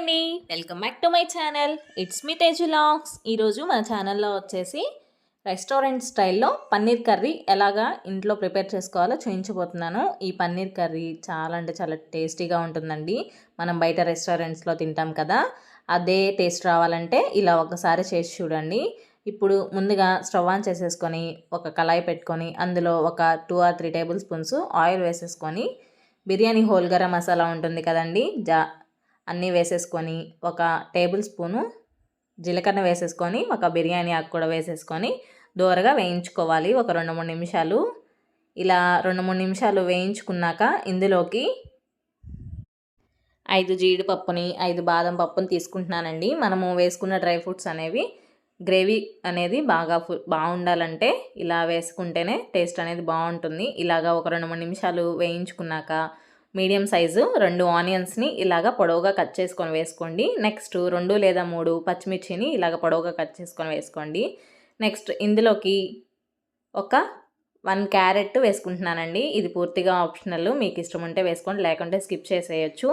అండి. Welcome back to my channel. It's me Teju ఈరోజు మన ఛానల్లో వచ్చేసి రెస్టారెంట్ స్టైల్లో పన్నీర్ కర్రీ ఎలాగా ఇంట్లో ప్రిపేర్ చేసుకోవాలో చూపించబోతున్నాను ఈ పన్నీర్ కర్రీ చాలా అంటే చాలా టేస్టీగా ఉంటుందండి. మనం బయట రెస్టారెంట్స్లో తింటాం కదా అదే టేస్ట్ రావాలంటే ఇలా ఒకసారి చేసి చూడండి. ఇప్పుడు ముందుగా స్టవ్ ఆన్ చేసేసుకొని ఒక కళాయి పెట్టుకొని అందులో ఒక two or three tablespoons oil వేసేసుకొని బిర్యానీ హోల్ గరం మసాలా ఉంటుంది కదండి జా అన్నీ వేసేసుకొని ఒక టేబుల్ స్పూను జీలకర్ర వేసేసుకొని ఒక బిర్యానీ ఆకు కూడా వేసేసుకొని దూరగా వేయించుకోవాలి ఒక రెండు మూడు నిమిషాలు. ఇలా రెండు మూడు నిమిషాలు వేయించుకున్నాక ఇందులోకి ఐదు జీడిపప్పుని ఐదు బాదం పప్పుని తీసుకుంటున్నానండి. మనము వేసుకున్న డ్రై ఫ్రూట్స్ అనేవి గ్రేవీ అనేది బాగా బాగుండాలంటే ఇలా వేసుకుంటేనే టేస్ట్ అనేది బాగుంటుంది. ఇలాగా ఒక రెండు మూడు నిమిషాలు వేయించుకున్నాక మీడియం సైజు రెండు ఆనియన్స్ని ఇలాగ పొడవుగా కట్ చేసుకొని వేసుకోండి. నెక్స్ట్ రెండు లేదా మూడు పచ్చిమిర్చిని ఇలాగ పొడవుగా కట్ చేసుకొని వేసుకోండి. నెక్స్ట్ ఇందులోకి ఒక వన్ క్యారెట్ వేసుకుంటున్నానండి. ఇది పూర్తిగా ఆప్షనల్. మీకు ఇష్టం ఉంటే వేసుకోండి లేకుంటే స్కిప్ చేసేయచ్చు.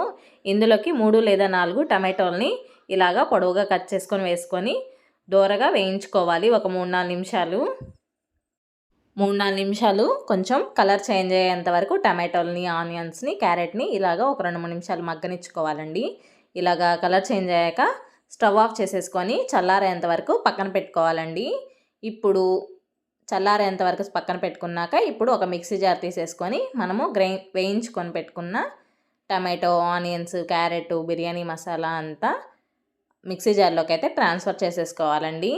ఇందులోకి మూడు లేదా నాలుగు టమాటోల్ని ఇలాగా పొడవుగా కట్ చేసుకొని వేసుకొని దూరగా వేయించుకోవాలి. ఒక మూడు నాలుగు నిమిషాలు మూడు నాలుగు నిమిషాలు కొంచెం కలర్ చేంజ్ అయ్యేంత వరకు టమాటోల్ని ఆనియన్స్ని క్యారెట్ని ఇలాగ ఒక రెండు మూడు నిమిషాలు మగ్గనిచ్చుకోవాలండి. ఇలాగా కలర్ చేంజ్ అయ్యాక స్టవ్ ఆఫ్ చేసేసుకొని చల్లారేంత వరకు పక్కన పెట్టుకోవాలండి. ఇప్పుడు చల్లారేంత వరకు పక్కన పెట్టుకున్నాక ఇప్పుడు ఒక మిక్సీ జార్ తీసేసుకొని మనము గ్రై వేయించుకొని పెట్టుకున్న tomato onions carrot biryani masala అంతా మిక్సీ జార్లోకి అయితే ట్రాన్స్ఫర్ చేసేసుకోవాలండి.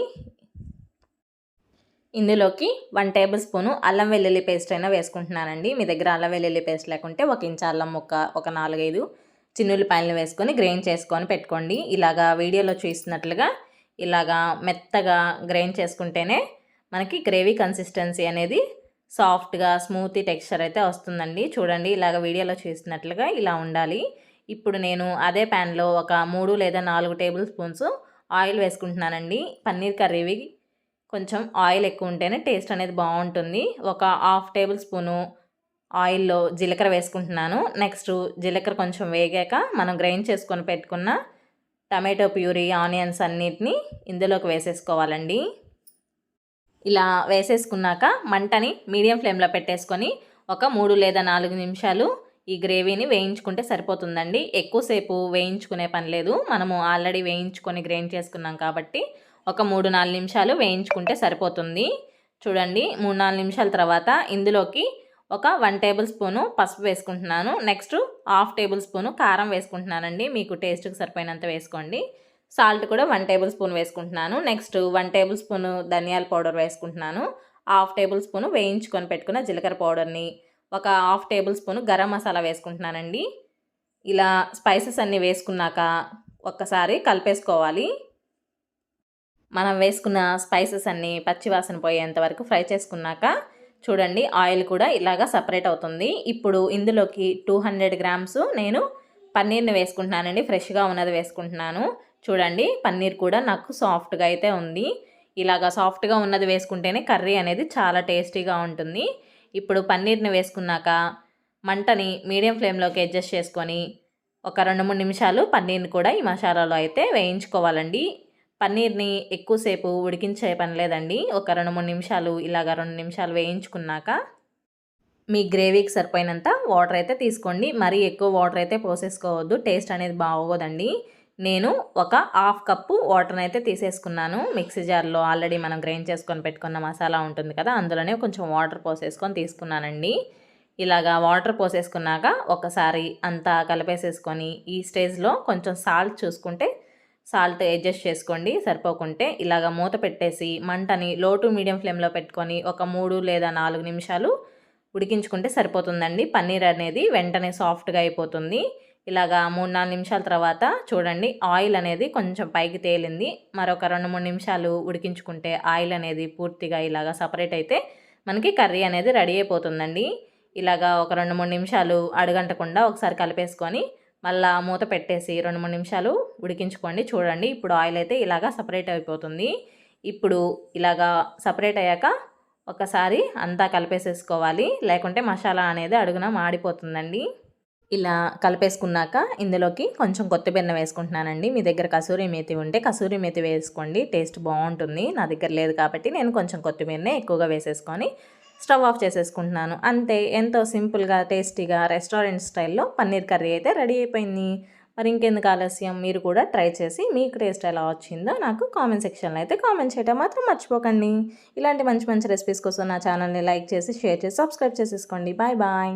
ఇందులోకి వన్ టేబుల్ స్పూను అల్లం వెల్లుల్లి పేస్ట్ అయినా వేసుకుంటున్నానండి. మీ దగ్గర అల్లం వెల్లుల్లి పేస్ట్ లేకుంటే ఒక ఇంచు అల్లం ముక్క ఒక నాలుగైదు చిన్నుల్లిపాయలను వేసుకొని గ్రైండ్ చేసుకొని పెట్టుకోండి. ఇలాగా వీడియోలో చూస్తున్నట్లుగా ఇలాగా మెత్తగా గ్రైండ్ చేసుకుంటేనే మనకి గ్రేవీ కన్సిస్టెన్సీ అనేది సాఫ్ట్గా స్మూతీ టెక్స్చర్ అయితే వస్తుందండి. చూడండి ఇలాగ వీడియోలో చూస్తున్నట్లుగా ఇలా ఉండాలి. ఇప్పుడు నేను అదే ప్యాన్లో ఒక మూడు లేదా నాలుగు టేబుల్ స్పూన్స్ ఆయిల్ వేసుకుంటున్నానండి. పన్నీర్ కర్రీవి కొంచెం ఆయిల్ ఎక్కువ ఉంటేనే టేస్ట్ అనేది బాగుంటుంది ఒక హాఫ్ టేబుల్ స్పూను ఆయిల్లో జీలకర్ర వేసుకుంటున్నాను. నెక్స్ట్ జీలకర్ర కొంచెం వేగాక మనం గ్రైండ్ చేసుకొని పెట్టుకున్న టమాటో ప్యూరీ ఆనియన్స్ అన్నిటిని ఇందులోకి వేసేసుకోవాలండి. ఇలా వేసేసుకున్నాక మంటని మీడియం ఫ్లేమ్లో పెట్టేసుకొని ఒక మూడు లేదా నాలుగు నిమిషాలు ఈ గ్రేవీని వేయించుకుంటే సరిపోతుందండి. ఎక్కువసేపు వేయించుకునే పని లేదు. మనము ఆల్రెడీ వేయించుకొని గ్రైండ్ చేసుకున్నాం కాబట్టి ఒక మూడు నాలుగు నిమిషాలు వేయించుకుంటే సరిపోతుంది. చూడండి మూడు నాలుగు నిమిషాల తర్వాత ఇందులోకి ఒక వన్ టేబుల్ స్పూను పసుపు వేసుకుంటున్నాను. నెక్స్ట్ హాఫ్ టేబుల్ స్పూను కారం వేసుకుంటున్నానండి. మీకు టేస్ట్కి సరిపోయినంత వేసుకోండి. సాల్ట్ కూడా వన్ టేబుల్ స్పూన్ వేసుకుంటున్నాను. నెక్స్ట్ వన్ టేబుల్ స్పూను ధనియాల పౌడర్ వేసుకుంటున్నాను. హాఫ్ టేబుల్ స్పూను వేయించుకొని పెట్టుకున్న జీలకర్ర పౌడర్ని. ఒక half tablespoon garam masala వేసుకుంటున్నానండి. ఇలా స్పైసెస్ అన్నీ వేసుకున్నాక ఒక్కసారి కలిపేసుకోవాలి. మనం వేసుకున్న స్పైసెస్ అన్నీ పచ్చివాసన పోయేంత వరకు ఫ్రై చేసుకున్నాక చూడండి ఆయిల్ కూడా ఇలాగా సపరేట్ అవుతుంది. ఇప్పుడు ఇందులోకి టూ హండ్రెడ్ గ్రామ్స్ నేను పన్నీర్ని వేసుకుంటున్నానండి ఫ్రెష్గా ఉన్నది వేసుకుంటున్నాను. చూడండి పన్నీర్ కూడా నాకు సాఫ్ట్గా అయితే ఉంది. ఇలాగా సాఫ్ట్గా ఉన్నది వేసుకుంటేనే కర్రీ అనేది చాలా టేస్టీగా ఉంటుంది. ఇప్పుడు పన్నీర్ని వేసుకున్నాక మంటని మీడియం ఫ్లేమ్లోకి అడ్జస్ట్ చేసుకొని ఒక రెండు మూడు నిమిషాలు పన్నీర్ని కూడా ఈ మసాలాలో అయితే వేయించుకోవాలండి. పన్నీర్ని ఎక్కువసేపు ఉడికించే పని లేదండి. ఒక రెండు మూడు నిమిషాలు ఇలాగ రెండు నిమిషాలు వేయించుకున్నాక మీ గ్రేవీకి సరిపోయినంత వాటర్ అయితే తీసుకోండి. మరీ ఎక్కువ వాటర్ అయితే పోసేసుకోవద్దు. టేస్ట్ అనేది బాగోదండి. నేను ఒక హాఫ్ కప్పు వాటర్ని అయితే తీసేసుకున్నాను. మిక్సీ జార్లో ఆల్రెడీ మనం గ్రైండ్ చేసుకొని పెట్టుకున్న మసాలా ఉంటుంది కదా అందులోనే కొంచెం వాటర్ పోసేసుకొని తీసుకున్నానండి. ఇలాగా వాటర్ పోసేసుకున్నాక ఒకసారి అంతా కలిపేసేసుకొని ఈ స్టేజ్లో కొంచెం సాల్ట్ చూసుకుంటే సాల్ట్ అడ్జస్ట్ చేసుకోండి సరిపోకుంటే ఇలాగ మూత పెట్టేసి మంటని లో టు మీడియం ఫ్లేమ్లో పెట్టుకొని ఒక మూడు లేదా నాలుగు నిమిషాలు ఉడికించుకుంటే సరిపోతుందండి. పన్నీర్ అనేది వెంటనే సాఫ్ట్గా అయిపోతుంది. ఇలాగా మూడు నాలుగు నిమిషాల తర్వాత చూడండి ఆయిల్ అనేది కొంచెం పైకి తేలింది. మరొక రెండు మూడు నిమిషాలు ఉడికించుకుంటే ఆయిల్ అనేది పూర్తిగా ఇలాగా సపరేట్ అయితే మనకి కర్రీ అనేది రెడీ అయిపోతుందండి. ఇలాగా ఒక రెండు మూడు నిమిషాలు అడుగంటకుండా ఒకసారి కలిపేసుకొని మళ్ళా మూత పెట్టేసి రెండు మూడు నిమిషాలు ఉడికించుకోండి. చూడండి ఇప్పుడు ఆయిల్ అయితే ఇలాగా సపరేట్ అయిపోతుంది. ఇప్పుడు ఇలాగా సపరేట్ అయ్యాక ఒకసారి అంతా కలిపేసేసుకోవాలి. లేకుంటే మసాలా అనేది అడుగున మాడిపోతుందండి. ఇలా కలిపేసుకున్నాక ఇందులోకి కొంచెం కొత్తిబెన్న వేసుకుంటున్నానండి. మీ దగ్గర కసూరి మేతి ఉంటే కసూరి మేతి వేసుకోండి. టేస్ట్ బాగుంటుంది. నా దగ్గర లేదు కాబట్టి నేను కొంచెం కొత్తిమీరనే ఎక్కువగా వేసేసుకొని స్టవ్ ఆఫ్ చేసేసుకుంటున్నాను. అంతే ఎంతో సింపుల్గా టేస్టీగా రెస్టారెంట్ స్టైల్లో పన్నీర్ కర్రీ అయితే రెడీ అయిపోయింది. మరి ఇంకెందుకు ఆలస్యం? మీరు కూడా ట్రై చేసి మీకు టేస్ట్ ఎలా వచ్చిందో నాకు కామెంట్ సెక్షన్లో అయితే కామెంట్ చేయటం మాత్రం మర్చిపోకండి. ఇలాంటి మంచి మంచి రెసిపీస్ కోసం నా ఛానల్ని లైక్ చేసి షేర్ చేసి సబ్స్క్రైబ్ చేసేసుకోండి. Bye bye.